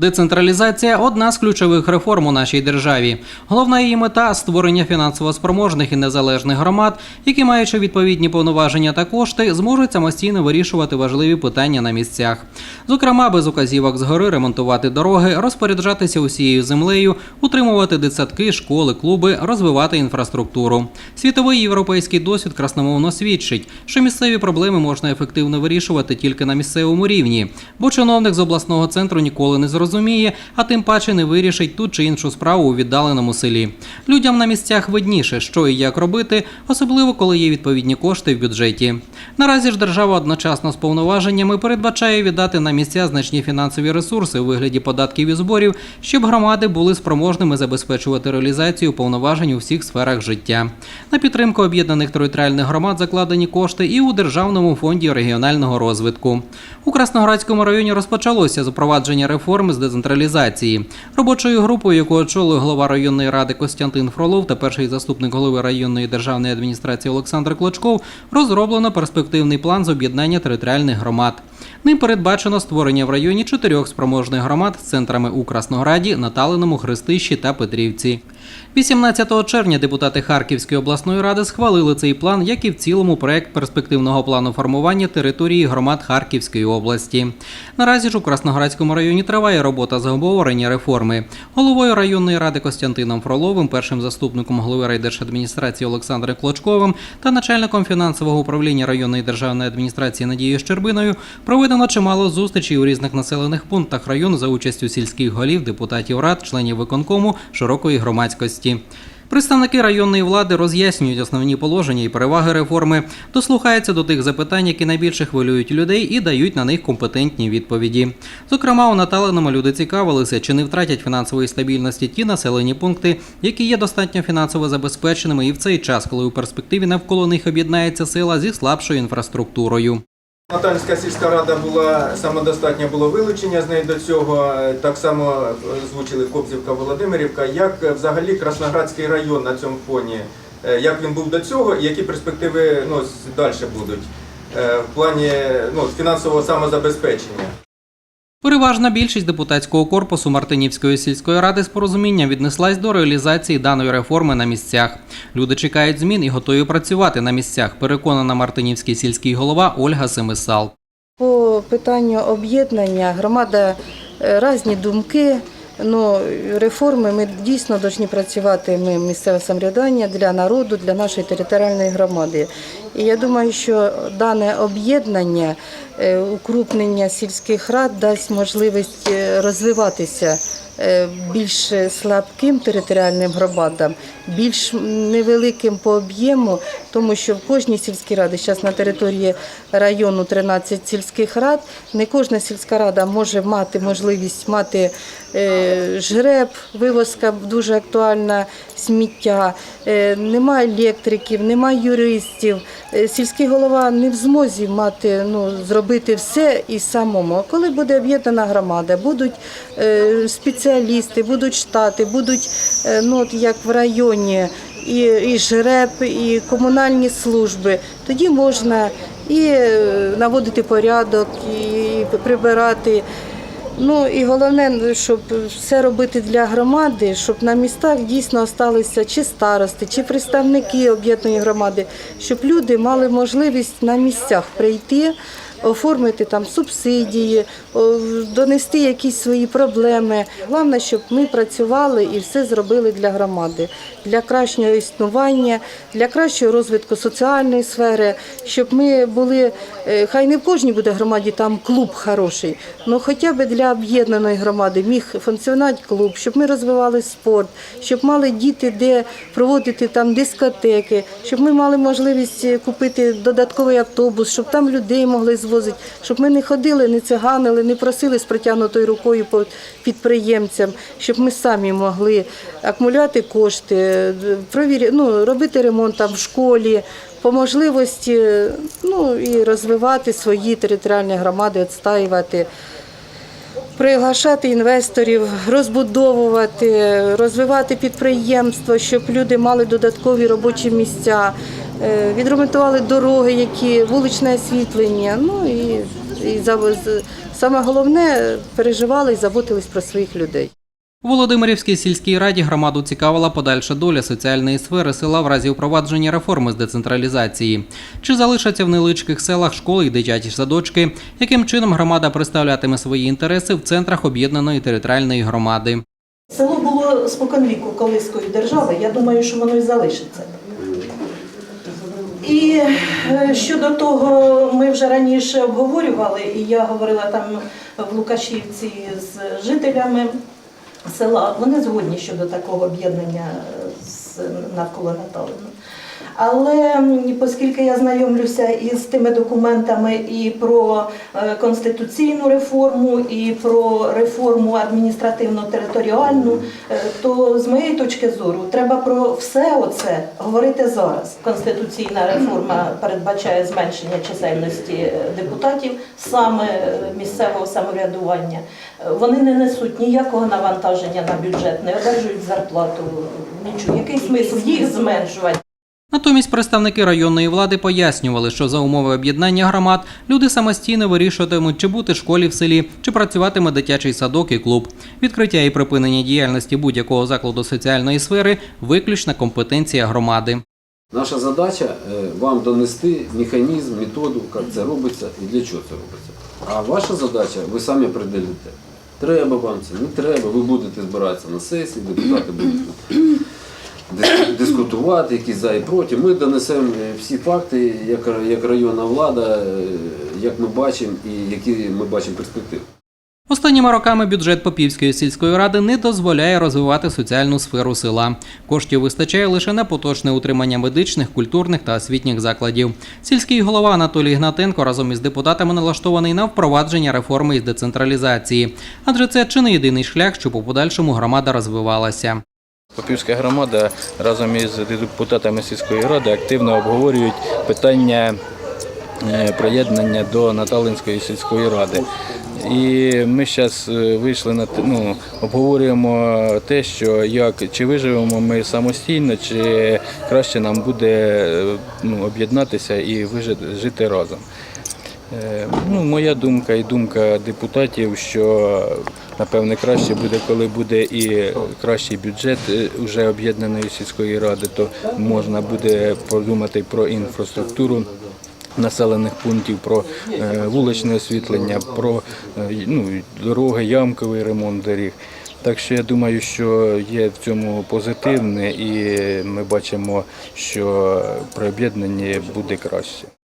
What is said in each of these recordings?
Децентралізація одна з ключових реформ у нашій державі. Головна її мета створення фінансово спроможних і незалежних громад, які, маючи відповідні повноваження та кошти, зможуть самостійно вирішувати важливі питання на місцях. Зокрема, без указівок згори ремонтувати дороги, розпоряджатися усією землею, утримувати дитсадки, школи, клуби, розвивати інфраструктуру. Світовий європейський досвід красномовно свідчить, що місцеві проблеми можна ефективно вирішувати тільки на місцевому рівні, бо чиновник з обласного центру ніколи не зрозуміє, а тим паче не вирішить ту чи іншу справу у віддаленому селі. Людям на місцях видніше, що і як робити, особливо коли є відповідні кошти в бюджеті. Наразі ж держава одночасно з повноваженнями передбачає віддати на місця значні фінансові ресурси у вигляді податків і зборів, щоб громади були спроможними забезпечувати реалізацію повноважень у всіх сферах життя. На підтримку об'єднаних територіальних громад закладені кошти і у Державному фонді регіонального розвитку. У Красноградському районі розпочалося запровадження реформи децентралізації. Робочою групою, яку очолив голова районної ради Костянтин Фролов та перший заступник голови районної державної адміністрації Олександр Клочков, розроблено перспективний план з об'єднання територіальних громад. Ним передбачено створення в районі чотирьох спроможних громад з центрами у Краснограді, Наталиному, Христищі та Петрівці. 18 червня депутати Харківської обласної ради схвалили цей план, як і в цілому проект перспективного плану формування території громад Харківської області. Наразі ж у Красноградському районі триває робота з обговорення реформи. Головою районної ради Костянтином Фроловим, першим заступником голови райдержадміністрації Олександром Клочковим та начальником фінансового управління районної державної адміністрації Надією Щербиною проведено чимало зустрічей у різних населених пунктах району за участю сільських голів, депутатів рад, членів виконкому, широкої громадськості. Представники районної влади роз'яснюють основні положення і переваги реформи, дослухаються до тих запитань, які найбільше хвилюють людей, і дають на них компетентні відповіді. Зокрема, у Наталеному люди цікавилися, чи не втратять фінансової стабільності ті населені пункти, які є достатньо фінансово забезпеченими, і в цей час, коли у перспективі навколо них об'єднається села зі слабшою інфраструктурою. Натальська сільська рада була самодостатнє було вилучення з неї до цього. Так само звучили Кобзівка, Володимирівка. Як взагалі Красноградський район на цьому фоні? Е, Як він був до цього, і які перспективи ну, далі будуть е, в плані ну, фінансового самозабезпечення? Переважна більшість депутатського корпусу Мартинівської сільської ради з порозумінням віднеслась до реалізації даної реформи на місцях. Люди чекають змін і готові працювати на місцях. Переконана Мартинівський сільський голова Ольга Семисал. По питанню об'єднання громада е, різні думки. Ну, реформи ми дійсно повинні працювати. Ми місцеве самоврядування для народу, для нашої територіальної громади. І я думаю, що дане об'єднання, е, укрупнення сільських рад дасть можливість е, розвиватися більш слабким територіальним громадам, більш невеликим по об'єму, тому що в кожній сільській раді зараз на території району 13 сільських рад. Не кожна сільська рада може мати можливість мати е, жреб, вивозка дуже актуальна, сміття, е, немає електриків, немає юристів. Е, Сільський голова не в змозі мати, ну, зробити все і самому. Коли буде об'єднана громада, будуть е, спеціалісти, будуть штати, будуть, е, ну, от як в районі, і, і жреб, і комунальні служби, тоді можна і е, наводити порядок, і прибирати. Ну і головне, щоб все робити для громади, щоб на містах дійсно залишилися чи старости, чи представники об'єднаної громади, щоб люди мали можливість на місцях прийти, оформити там субсидії, донести якісь свої проблеми. Головне, щоб ми працювали і все зробили для громади, для кращого існування, для кращого розвитку соціальної сфери, щоб ми були, е, хай не в кожній буде громаді там клуб хороший, але хоча б для об'єднаної громади міг функціонувати клуб, щоб ми розвивали спорт, щоб мали діти де проводити там дискотеки, щоб ми мали можливість е, купити додатковий автобус, щоб там людей могли звозити, щоб ми не ходили, не циганили, не просили з протягнутою рукою підприємцям, щоб ми самі могли акумуляти кошти, е, ну, робити ремонт там в школі. По можливості ну, і розвивати свої територіальні громади, відстаювати приглашати інвесторів, розбудовувати, розвивати підприємство, щоб люди мали додаткові робочі місця, відремонтували дороги, які вуличне освітлення. Ну і, і за- Саме головне переживали і заботились про своїх людей. У Володимирівській сільській раді громаду цікавила подальша доля соціальної сфери села в разі впровадження реформи з децентралізації. Чи залишаться в невеличких селах школи і дитячі садочки? Яким чином громада представлятиме свої інтереси в центрах об'єднаної територіальної громади? Село було споконвіку колискою держави, я думаю, що воно і залишиться. І е, щодо того, ми вже раніше обговорювали, і я говорила там в Лукашівці з жителями села. Вони згодні щодо такого об'єднання з навколо Наталина. Але оскільки я знайомлюся із тими документами і про е, конституційну реформу, і про реформу адміністративно-територіальну, е, то з моєї точки зору треба про все оце говорити зараз. Конституційна реформа передбачає зменшення чисельності е, депутатів саме місцевого самоврядування. Вони не несуть ніякого навантаження на бюджет, не одержують зарплату. Нічого, який смисл їх зменшувати? Натомість представники районної влади пояснювали, що за умови об'єднання громад люди самостійно вирішуватимуть, чи бути школі в селі, чи працюватиме дитячий садок і клуб. Відкриття і припинення діяльності будь-якого закладу соціальної сфери виключна компетенція громади. Наша задача е, вам донести механізм, методу, як це робиться і для чого це робиться. А ваша задача, ви самі приділите. Треба вам це, не треба. Ви будете збиратися на сесії, депутати будуть дискутувати, які за і проти. Ми донесемо е, всі факти, як, як районна влада, е, як ми бачимо і які ми бачимо перспективи. Останніми роками бюджет Попівської сільської ради не дозволяє розвивати соціальну сферу села. Коштів вистачає лише на поточне утримання медичних, культурних та освітніх закладів. Сільський голова Анатолій Гнатенко разом із депутатами налаштований на впровадження реформи із децентралізації, адже це чи не єдиний шлях, щоб у подальшому громада розвивалася. Попівська громада разом із депутатами сільської ради активно обговорюють питання е, приєднання до Наталинської сільської ради. І ми зараз вийшли на ну, обговорюємо те, що як чи виживемо ми самостійно, чи краще нам буде е, ну, об'єднатися і вижити жити разом. Е, Ну, моя думка і думка депутатів, що напевне краще буде, коли буде і кращий бюджет е, уже об'єднаної сільської ради, то можна буде подумати про інфраструктуру населених пунктів, про е, вуличне освітлення, про е, ну, дороги, ямковий ремонт доріг. Так що я думаю, що є в цьому позитивне, і ми бачимо, що при об'єднанні буде краще.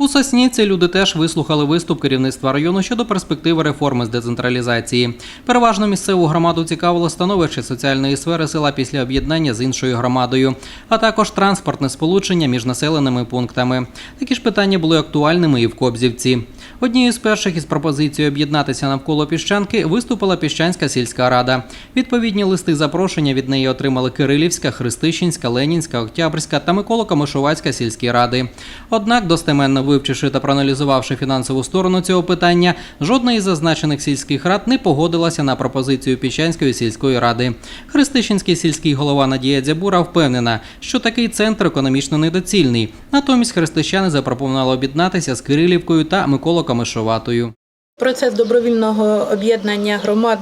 У Сосніці люди теж вислухали виступ керівництва району щодо перспективи реформи з децентралізації. Переважно місцеву громаду цікавило становище соціальної сфери села після об'єднання з іншою громадою, а також транспортне сполучення між населеними пунктами. Такі ж питання були актуальними і в Кобзівці. Однією з перших із пропозицій об'єднатися навколо піщанки виступила Піщанська сільська рада. Відповідні листи запрошення від неї отримали Кирилівська, Христищенська, Ленінська, Октябрьська та Микола-Камишувацька сільські ради. Однак, достеменно вивчивши та проаналізувавши фінансову сторону цього питання, жодна із зазначених сільських рад не погодилася на пропозицію Піщанської сільської ради. Христищенський сільський голова Надія Дзябура впевнена, що такий центр економічно недоцільний. Натомість християни запропонували об'єднатися з Кирилівкою та Миколо-Камишуватою. Процес добровільного об'єднання громад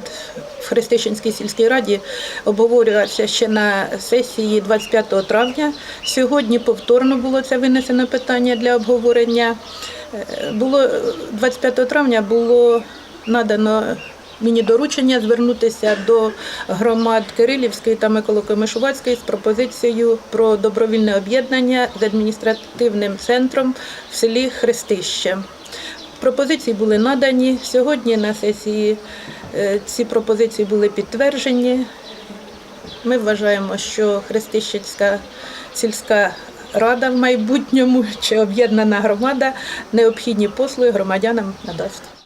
в Христищенській сільській раді обговорювався ще на сесії 25 травня. Сьогодні повторно було це винесено питання для обговорення. Е, Було 25 травня було надано мені доручення звернутися до громад Кирилівської та Миколо-Комишувацької з пропозицією про добровільне об'єднання з адміністративним центром в селі Христище. Пропозиції були надані. Сьогодні на сесії е, ці пропозиції були підтверджені. Ми вважаємо, що Хрестищенська сільська рада в майбутньому чи об'єднана громада необхідні послуги громадянам надасть.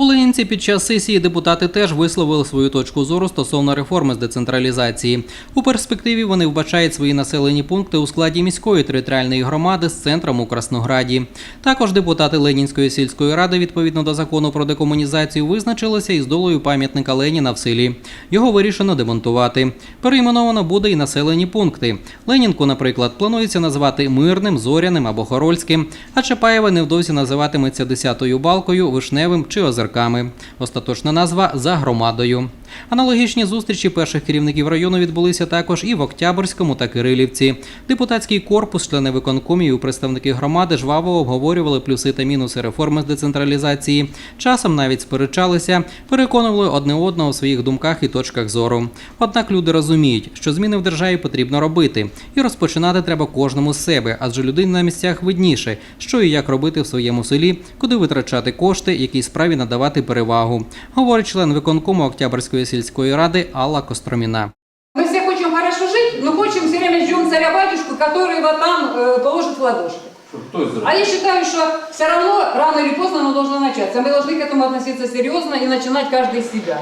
У Ленінці під час сесії депутати теж висловили свою точку зору стосовно реформи з децентралізації. У перспективі вони вбачають свої населені пункти у складі міської територіальної громади з центром у Краснограді. Також депутати Ленінської сільської ради відповідно до закону про декомунізацію визначилися із долею пам'ятника Леніна в селі. Його вирішено демонтувати. Перейменовано буде і населені пункти. Ленінку, наприклад, планується назвати Мирним, Зоряним або Хорольським, а Чапаєва невдовзі називатиметься Десятою балкою, Вишневим чи Озерком. Козирками. Остаточна назва за громадою. Аналогічні зустрічі перших керівників району відбулися також і в Октябрському та Кирилівці. Депутатський корпус, члени виконкомів представники громади жваво обговорювали плюси та мінуси реформи з децентралізації. Часом навіть сперечалися, переконували одне одного у своїх думках і точках зору. Однак люди розуміють, що зміни в державі потрібно робити, і розпочинати треба кожному з себе, адже людині на місцях видніше, що і як робити в своєму селі, куди витрачати кошти, якій справі надавати перевагу, говорить член виконкому Октябрської сільської ради Алла Костроміна. Мы все хотим хорошо жить, но хотим все время ждем царя-батюшку, который вот там э, положит в ладошки. А я считаю, что все равно рано или поздно оно должно начаться. Мы должны к этому относиться серьезно и начинать каждый с себя.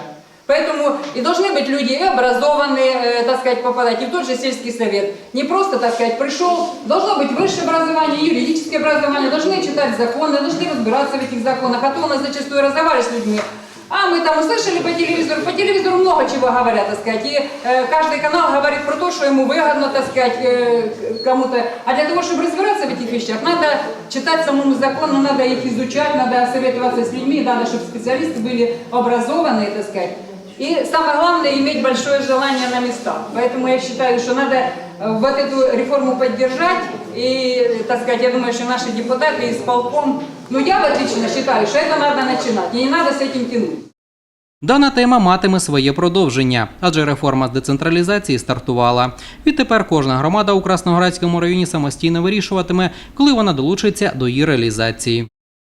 Поэтому и должны быть люди и образованные, э, так сказать, попадать, и в тот же сельский совет. Не просто, так сказать, пришел, должно быть высшее образование, юридическое образование, должны читать законы, должны разбираться в этих законах, а то у нас зачастую разговариваешь с людьми. а мы там услышали по телевизору, по телевизору много чего говорят, так сказать, и э, каждый канал говорит про то, что ему выгодно, так сказать, э, кому-то. А для того, чтобы разбираться в этих вещах, надо читать самому закону, надо их изучать, надо советоваться с людьми, надо, чтобы специалисты были образованные, так сказать. И самое главное, иметь большое желание на местах. Поэтому я считаю, что надо э, вот эту реформу поддержать. И, так сказать, я думаю, что наши депутаты из полком, ну я вот лично считаю, что это надо начинать. И не надо с этим тянуть. Дана тема матиме своє продовження, адже реформа з децентралізації стартувала. Відтепер кожна громада у Красноградському районі самостійно вирішуватиме, коли вона долучиться до її реалізації.